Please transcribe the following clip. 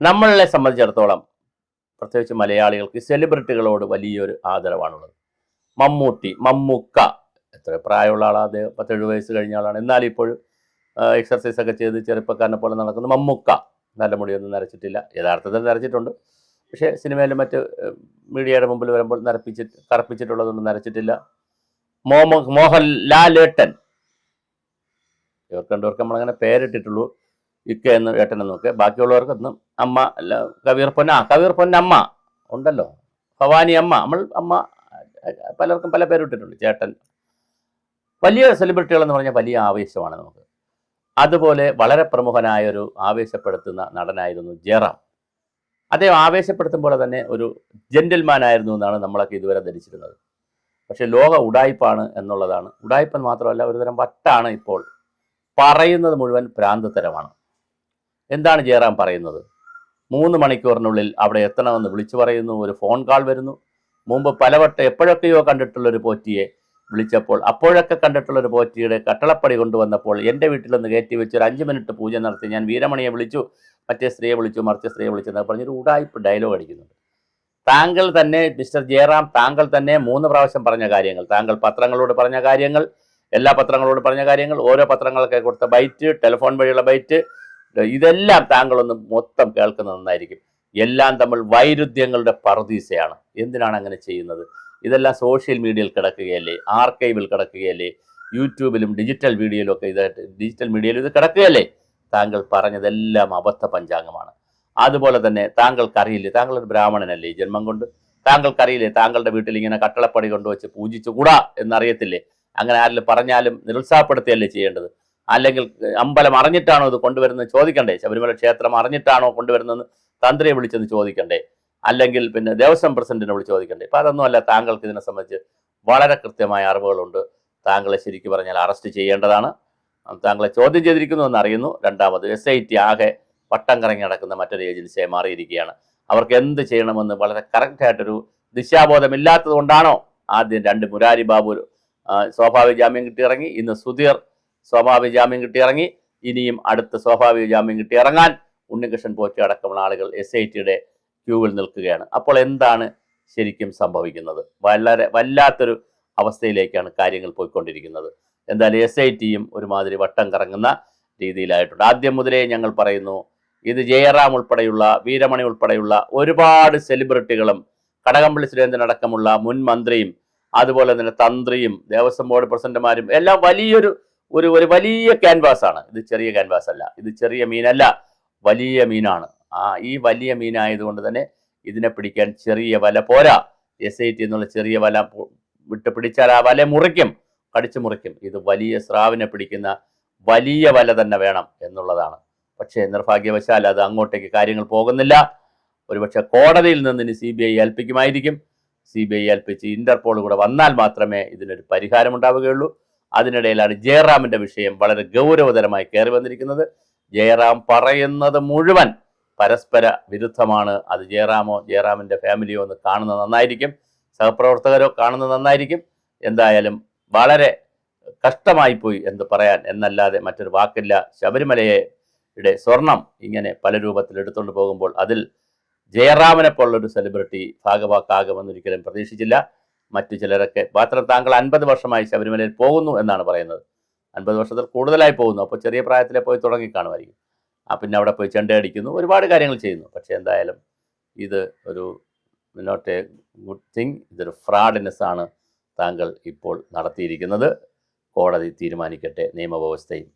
നമ്മളെ സംബന്ധിച്ചിടത്തോളം പ്രത്യേകിച്ച് മലയാളികൾക്ക് സെലിബ്രിറ്റികളോട് വലിയൊരു ആദരവാണുള്ളത്. മമ്മൂട്ടി മമ്മൂക്ക എത്ര പ്രായമുള്ള ആളാണ് അദ്ദേഹം പത്തേഴ് വയസ്സ് കഴിഞ്ഞ ആളാണ്. എന്നാലും ഇപ്പോൾ എക്സർസൈസ് ഒക്കെ ചെയ്ത് ചെറുപ്പക്കാരനെ പോലെ നടക്കുന്ന മമ്മൂക്ക നല്ല മുടിയൊന്നും നരച്ചിട്ടില്ല. യഥാർത്ഥത്തിൽ നരച്ചിട്ടുണ്ട്. പക്ഷേ സിനിമയിലും മറ്റ് മീഡിയയുടെ മുമ്പിൽ വരുമ്പോൾ നരപ്പിച്ചിട്ട് കറപ്പിച്ചിട്ടുള്ളതൊന്നും നരച്ചിട്ടില്ല. മോമ മോഹൻലാലേട്ടൻ. ഇവർക്ക് രണ്ടുപേർക്ക് നമ്മളങ്ങനെ പേരിട്ടിട്ടുള്ളൂ. ഇക്ക എന്ന് ഏട്ടൻ എന്നൊക്കെ ബാക്കിയുള്ളവർക്കൊന്നും അമ്മ അല്ല കവീർ പൊന്ന ആ കവീർ പൊന്നമ്മ ഉണ്ടല്ലോ. ഭവാനി അമ്മ നമ്മൾ അമ്മ പലർക്കും പല പേരിട്ടിട്ടുണ്ട് ചേട്ടൻ. വലിയ സെലിബ്രിറ്റികളെന്ന് പറഞ്ഞാൽ വലിയ ആവേശമാണ് നമുക്ക്. അതുപോലെ വളരെ പ്രമുഖനായ ഒരു ആവേശപ്പെടുത്തുന്ന നടനായിരുന്നു ജയറാം. അദ്ദേഹം ആവേശപ്പെടുത്തുമ്പോൾ തന്നെ ഒരു ജെന്റിൽമാൻ ആയിരുന്നു എന്നാണ് നമ്മളൊക്കെ ഇതുവരെ ധരിച്ചിരുന്നത്. പക്ഷെ ലോക ഉടായ്പാണ് എന്നുള്ളതാണ്. ഉടായ്പൻ മാത്രമല്ല ഒരുതരം വട്ടാണ് ഇപ്പോൾ പറയുന്നത് മുഴുവൻ ഭ്രാന്തത്തരമാണ് എന്താണ് ജയറാം പറയുന്നത്? മൂന്ന് മണിക്കൂറിനുള്ളിൽ അവിടെ എത്തണമെന്ന് വിളിച്ചു പറയുന്നു ഒരു ഫോൺ കാൾ വരുന്നു. മുമ്പ് പലവട്ടം എപ്പോഴൊക്കെയോ കണ്ടിട്ടുള്ള ഒരു പോറ്റിയെ വിളിച്ചപ്പോൾ അപ്പോഴൊക്കെ കണ്ടിട്ടുള്ള ഒരു പോറ്റിയുടെ കട്ടളപ്പടി കൊണ്ടുവന്നപ്പോൾ എന്റെ വീട്ടിൽ നിന്ന് കയറ്റി വെച്ച് ഒരു അഞ്ച് മിനിറ്റ് പൂജ നടത്തി ഞാൻ വീരമണിയെ വിളിച്ചു മറ്റേ സ്ത്രീയെ വിളിച്ചു മറിച്ച സ്ത്രീയെ വിളിച്ചു എന്നൊക്കെ പറഞ്ഞൊരു ഉടായ്പ് ഡയലോഗ് അടിക്കുന്നുണ്ട്. താങ്കൾ തന്നെ മിസ്റ്റർ ജയറാം താങ്കൾ തന്നെ മൂന്ന് പ്രാവശ്യം പറഞ്ഞ കാര്യങ്ങൾ. താങ്കൾ പത്രങ്ങളോട് പറഞ്ഞ കാര്യങ്ങൾ എല്ലാ പത്രങ്ങളോട് പറഞ്ഞ കാര്യങ്ങൾ ഓരോ പത്രങ്ങളൊക്കെ കൊടുത്ത ബൈറ്റ് ടെലിഫോൺ വഴിയുള്ള ബൈറ്റ് ഇതെല്ലാം താങ്കളൊന്ന് മൊത്തം കേൾക്കുന്നത് നന്നായിരിക്കും. എല്ലാം തമ്മിൽ വൈരുദ്ധ്യങ്ങളുടെ പറദീസയാണ്. എന്തിനാണ് അങ്ങനെ ചെയ്യുന്നത്? ഇതെല്ലാം സോഷ്യൽ മീഡിയയിൽ കിടക്കുകയല്ലേ? ആർക്കൈവിൽ കിടക്കുകയല്ലേ? യൂട്യൂബിലും ഡിജിറ്റൽ വീഡിയോയിലും ഒക്കെ ഇതായിട്ട് ഡിജിറ്റൽ മീഡിയയിലും ഇത് കിടക്കുകയല്ലേ? താങ്കൾ പറഞ്ഞതെല്ലാം അബദ്ധ പഞ്ചാംഗമാണ്. അതുപോലെ തന്നെ താങ്കൾക്കറിയില്ലേ? താങ്കൾ ഒരു ബ്രാഹ്മണനല്ലേ ജന്മം കൊണ്ട്? താങ്കൾക്കറിയില്ലേ? താങ്കളുടെ വീട്ടിൽ ഇങ്ങനെ കട്ടളപ്പടി കൊണ്ടുവച്ച് പൂജിച്ചുകൂടാ എന്നറിയത്തില്ലേ? അങ്ങനെ ആരെങ്കിലും പറഞ്ഞാലും നിരുത്സാഹപ്പെടുത്തുകയല്ലേ ചെയ്യേണ്ടത്? അല്ലെങ്കിൽ അമ്പലം അറിഞ്ഞിട്ടാണോ ഇത് കൊണ്ടുവരുന്നത് ചോദിക്കണ്ടേ? ശബരിമല ക്ഷേത്രം അറിഞ്ഞിട്ടാണോ കൊണ്ടുവരുന്നതെന്ന് തന്ത്രിയെ വിളിച്ചെന്ന് ചോദിക്കണ്ടേ? അല്ലെങ്കിൽ പിന്നെ ദേവസ്വം പ്രസിഡന്റിനെ വിളിച്ച് ചോദിക്കണ്ടേ? ഇപ്പം അതൊന്നുമല്ല താങ്കൾക്ക് ഇതിനെ സംബന്ധിച്ച് വളരെ കൃത്യമായ അറിവുകളുണ്ട്. താങ്കളെ ശരിക്കും പറഞ്ഞാൽ അറസ്റ്റ് ചെയ്യേണ്ടതാണ്. താങ്കളെ ചോദ്യം ചെയ്തിരിക്കുന്നു എന്ന് അറിയുന്നു രണ്ടാമത് എസ് ഐ ടി ആകെ പട്ടം കറങ്ങി നടക്കുന്ന മറ്റൊരു ഏജൻസിയായി മാറിയിരിക്കുകയാണ്. അവർക്ക് എന്ത് ചെയ്യണമെന്ന് വളരെ കറക്റ്റായിട്ടൊരു ദിശാബോധമില്ലാത്തത് കൊണ്ടാണോ ആദ്യം രണ്ട് മുരാരി ബാബു സ്വാഭാവിക ജാമ്യം കിട്ടി ഇറങ്ങി ഇന്ന് സുധീർ സ്വാഭാവിക ജാമ്യം കിട്ടി ഇറങ്ങി ഇനിയും അടുത്ത സ്വാഭാവിക ജാമ്യം കിട്ടി ഇറങ്ങാൻ ഉണ്ണികൃഷ്ണൻ പോറ്റി അടക്കമുള്ള ആളുകൾ എസ് ഐ ടിയുടെ ക്യൂവിൽ നിൽക്കുകയാണ്. അപ്പോൾ എന്താണ് ശരിക്കും സംഭവിക്കുന്നത്? വളരെ വല്ലാത്തൊരു അവസ്ഥയിലേക്കാണ് കാര്യങ്ങൾ പോയിക്കൊണ്ടിരിക്കുന്നത്. എന്തായാലും എസ് ഐ ടിയും ഒരുമാതിരി വട്ടം കറങ്ങുന്ന രീതിയിലായിട്ടുണ്ട്. ആദ്യം മുതലേ ഞങ്ങൾ പറയുന്നു ഇത് ജയറാം ഉൾപ്പെടെയുള്ള വീരമണി ഉൾപ്പെടെയുള്ള ഒരുപാട് സെലിബ്രിറ്റികളും കടകംപള്ളി സുരേന്ദ്രൻ അടക്കമുള്ള മുൻ മന്ത്രിയും അതുപോലെ തന്നെ തന്ത്രിയും ദേവസ്വം ബോർഡ് പ്രസിഡന്റുമാരും എല്ലാം വലിയൊരു ഒരു ഒരു വലിയ ക്യാൻവാസ് ആണ്. ഇത് ചെറിയ ക്യാൻവാസ് അല്ല. ഇത് ചെറിയ മീനല്ല വലിയ മീനാണ്. ആ ഈ വലിയ മീനായതുകൊണ്ട് തന്നെ ഇതിനെ പിടിക്കാൻ ചെറിയ വല പോരാ. എസ് ഐ ടി എന്നുള്ള ചെറിയ വല വിട്ട് പിടിച്ചാൽ ആ വല മുറിക്കും. കടിച്ചു മുറിക്കും. ഇത് വലിയ സ്രാവിനെ പിടിക്കുന്ന വലിയ വല തന്നെ വേണം എന്നുള്ളതാണ്. പക്ഷേ നിർഭാഗ്യവശാൽ അത് അങ്ങോട്ടേക്ക് കാര്യങ്ങൾ പോകുന്നില്ല. ഒരുപക്ഷെ കോടതിയിൽ നിന്ന് ഇനി സി ബി ഐ ഏൽപ്പിക്കുമായിരിക്കും. സി ബി ഐ ഏൽപ്പിച്ച് ഇന്റർപോൾ കൂടെ വന്നാൽ മാത്രമേ ഇതിനൊരു പരിഹാരം ഉണ്ടാവുകയുള്ളൂ. അതിനിടയിലാണ് ജയറാമിന്റെ വിഷയം വളരെ ഗൗരവതരമായി കയറി വന്നിരിക്കുന്നത്. ജയറാം പറയുന്നത് മുഴുവൻ പരസ്പര വിരുദ്ധമാണ്. അത് ജയറാമോ ജയറാമിന്റെ ഫാമിലിയോ എന്ന് കാണുന്നത് നന്നായിരിക്കും. സഹപ്രവർത്തകരോ കാണുന്നത് നന്നായിരിക്കും. എന്തായാലും വളരെ കഷ്ടമായി പോയി എന്ന് പറയാൻ എന്നല്ലാതെ മറ്റൊരു വാക്കില്ല. ശബരിമലയെ യുടെ സ്വർണം ഇങ്ങനെ പല രൂപത്തിൽ എടുത്തുകൊണ്ട് പോകുമ്പോൾ അതിൽ ജയറാമിനെ പോലുള്ളൊരു സെലിബ്രിറ്റി ഭാഗവാക്കാകുമെന്നൊരിക്കലും പ്രതീക്ഷിച്ചില്ല. മറ്റു ചിലരൊക്കെ മാത്രം താങ്കൾ അൻപത് വർഷമായി ശബരിമലയിൽ പോകുന്നു എന്നാണ് പറയുന്നത്. അൻപത് വർഷത്തിൽ കൂടുതലായി പോകുന്നു. അപ്പോൾ ചെറിയ പ്രായത്തിലെ പോയി തുടങ്ങി കാണുമായിരിക്കും. ആ പിന്നെ അവിടെ പോയി ചെണ്ടയടിക്കുന്നു ഒരുപാട് കാര്യങ്ങൾ ചെയ്യുന്നു. പക്ഷേ എന്തായാലും ഇത് ഒരു നോട്ട് എ ഗുഡ് തിങ് ഇതൊരു ഫ്രാഡിനെസ് ആണ് താങ്കൾ ഇപ്പോൾ നടത്തിയിരിക്കുന്നത്. കോടതി തീരുമാനിക്കട്ടെ നിയമവ്യവസ്ഥയും